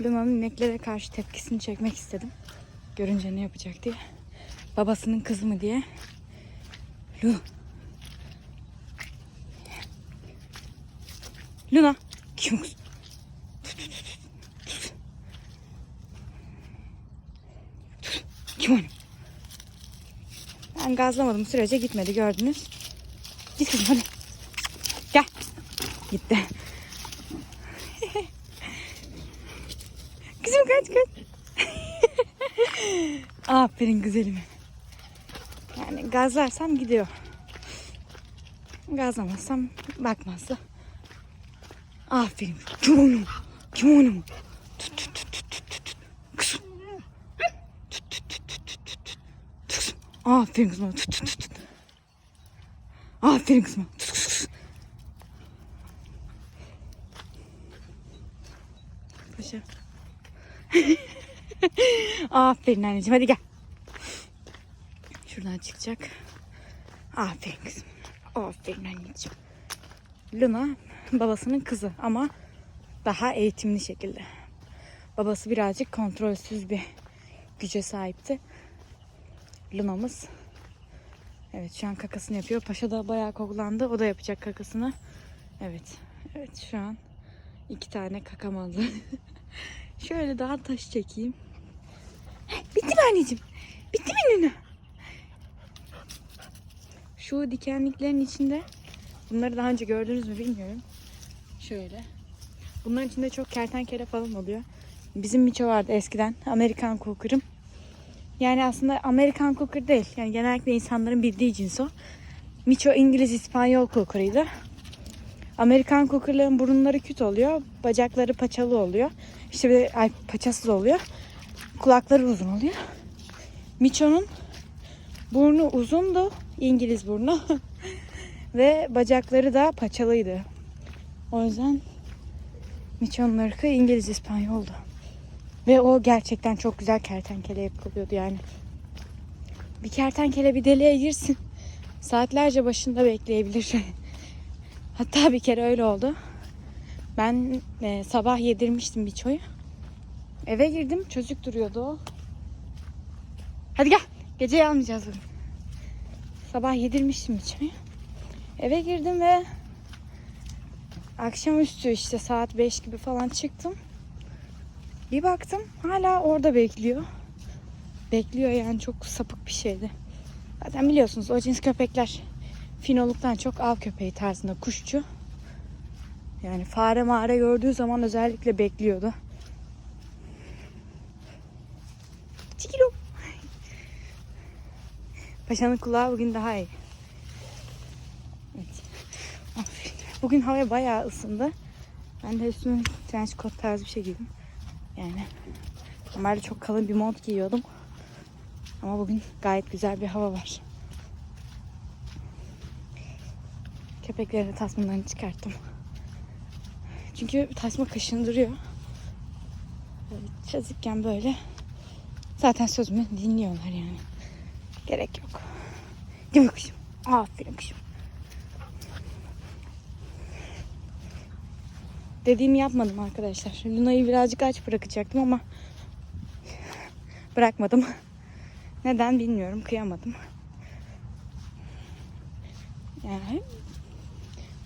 Luna'nın ineklere karşı tepkisini çekmek istedim. Görünce ne yapacak diye. Babasının kızı mı diye. Lu. Luna. Kim kız? Kim o? Ben gazlamadım sürece gitmedi gördünüz. Git kızım hadi. Gel. Gitti. Kızım kaç kaç. Aferin güzelim. Yani gazlarsam gidiyor. Gazlamazsam bakmazsa. Aferin. Kim onu? Kim onu? Tut tut tut tut tut tut. Kızım. Tut tut tut tut tut tut tut. Kızım. Aferin kızım. Tut tut tut tut. Aferin kızım. Tut tut tut. Paşa. Aferin anneciğim hadi gel. Şuradan çıkacak. Aferin kızım. Aferin anneciğim. Luna babasının kızı ama daha eğitimli şekilde. Babası birazcık kontrolsüz bir güce sahipti. Luna'mız Evet şu an kakasını yapıyor. Paşa da bayağı koklandı. O da yapacak kakasını. Evet. Evet şu an iki tane kakam aldı. Şöyle daha taş çekeyim. Bitti mi anneciğim? Bitti mi Luna? Şu dikenliklerin içinde bunları daha önce gördünüz mü bilmiyorum. Şöyle. Bunların içinde çok kertenkele falan oluyor. Bizim Miço vardı eskiden. Amerikan Cooker'ım. Yani aslında Amerikan Cooker değil. Yani genellikle insanların bildiği cins o. Miço İngiliz İspanyol Cooker'ıydı. Amerikan Cooker'ların burunları küt oluyor. Bacakları paçalı oluyor. İşte bir de ay, paçasız oluyor. Kulakları uzun oluyor. Miço'nun burnu uzundu. İngiliz burnu. Ve bacakları da paçalıydı. O yüzden Miço'nun ırkı İngiliz İspanyoldu. Ve o gerçekten çok güzel kertenkele yapılıyordu yani. Bir kertenkele bir deliğe girsin. Saatlerce başında bekleyebilir. Hatta bir kere öyle oldu. Ben e, sabah yedirmiştim bir çoyu. Eve girdim çocuk duruyordu o. Hadi gel. Gece almayacağız bugün. Sabah yedirmiştim bir çoyu. Eve girdim ve akşamüstü işte saat 5 gibi falan çıktım. Bir baktım hala orada bekliyor. Bekliyor yani çok sapık bir şeydi. Zaten biliyorsunuz o cins köpekler finoluktan çok av köpeği tarzında kuşçu. Yani fare mağara gördüğü zaman özellikle bekliyordu. Çikilo. Paşanın kulağı bugün daha iyi. Bugün hava bayağı ısındı. Ben de üstüme trench coat tarzı bir şey giydim. Yani normalde çok kalın bir mont giyiyordum. Ama bugün gayet güzel bir hava var. Köpeklerin tasmalarını çıkarttım. Çünkü tasma kaşındırıyor. Çazikken böyle. Zaten sözümü dinliyorlar yani. Gerek yok. Değil mi kuşum? Aferin kuşum. Dediğimi yapmadım arkadaşlar. Luna'yı birazcık aç bırakacaktım ama bırakmadım. Neden bilmiyorum. Kıyamadım. Yani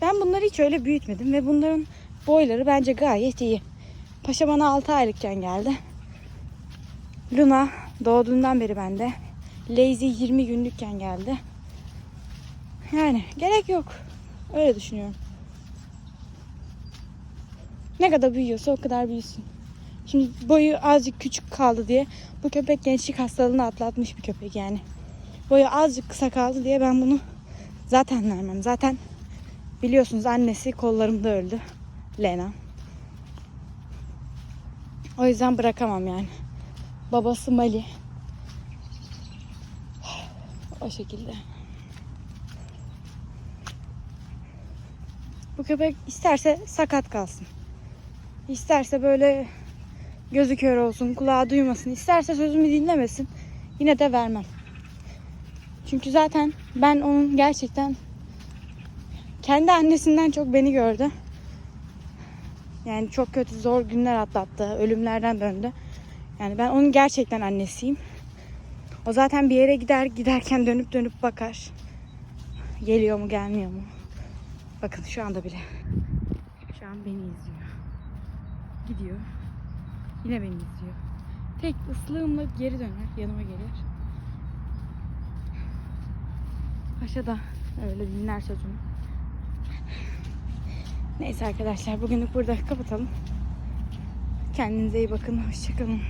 ben bunları hiç öyle büyütmedim ve bunların boyları bence gayet iyi. Paşa bana 6 aylıkken geldi. Luna doğduğundan beri bende. Lazy 20 günlükken geldi. Yani gerek yok. Öyle düşünüyorum. Ne kadar büyüyorsa o kadar büyüsün. Şimdi boyu azıcık küçük kaldı diye bu köpek gençlik hastalığını atlatmış bir köpek yani. Boyu azıcık kısa kaldı diye ben bunu zaten vermem. Zaten biliyorsunuz annesi kollarımda öldü. Lena. O yüzden bırakamam yani. Babası Mali. O şekilde. Bu köpek isterse sakat kalsın. İsterse böyle gözü kör olsun, kulağı duymasın. isterse sözümü dinlemesin. Yine de vermem. Çünkü zaten ben onun gerçekten kendi annesinden çok beni gördü. Yani çok kötü zor günler atlattı. Ölümlerden döndü. Yani ben onun gerçekten annesiyim. O zaten bir yere gider giderken dönüp dönüp bakar. Geliyor mu gelmiyor mu? Bakın şu anda bile. Şu an beni izliyor. Gidiyor. Yine beni izliyor. Tek ıslığımla geri döner. Yanıma gelir. Paşa da öyle dinler sözümü. Neyse arkadaşlar bugünlük burada kapatalım. Kendinize iyi bakın. Hoşçakalın.